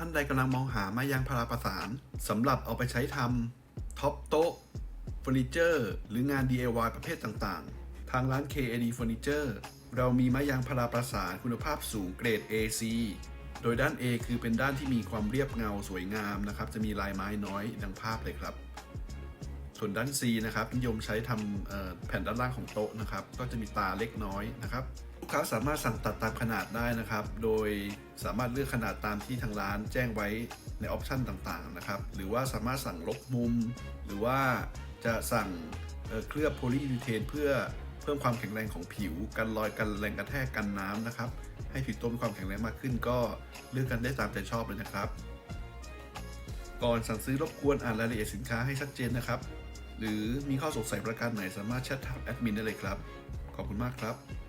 ท่านใดกำลังมองหาไม้ยางพาราประสานสำหรับเอาไปใช้ทำท็อปโต๊ะเฟอร์นิเจอร์หรืองาน DIY ประเภทต่างๆ ทางร้าน KAD Furniture เรามีไม้ยางพาราประสานคุณภาพสูงเกรด AC โดยด้าน A คือเป็นด้านที่มีความเรียบเงาสวยงามนะครับ จะมีลายไม้น้อยดังภาพเลยครับ ส่วนด้าน C นะครับนิยมใช้ทำแผ่นด้านล่างของโต๊ะนะครับ ก็จะมีตาเล็กน้อยนะครับ กค้าสามารถสั่งตัดตามขนาดได้นะครับ โดยสามารถเลือกขนาดตามที่ทางร้านแจ้งไว้ในออปชันต่างๆนะครับ หรือว่าสามารถสั่งลบมุม หรือว่าจะสั่งเเคลือบโพลียูเทนเพื่อเพิ่มความแข็งแรงของผิว กันรอยกันแรงกระแทกกันน้ำนะครับ ให้ผิวต๊ะมีความแข็งแรงมากขึ้น ก็เลือกกันได้ตามใจชอบเลยนะครับ ก่อนสั่งซื้อรบกวนอ่านรายละเอียดสินค้าให้ชัดเจนนะครับ หรือมีข้อสงสัยประการไหนสามารถแชทถามแอดมินได้เลยครับ ขอบคุณมากครับ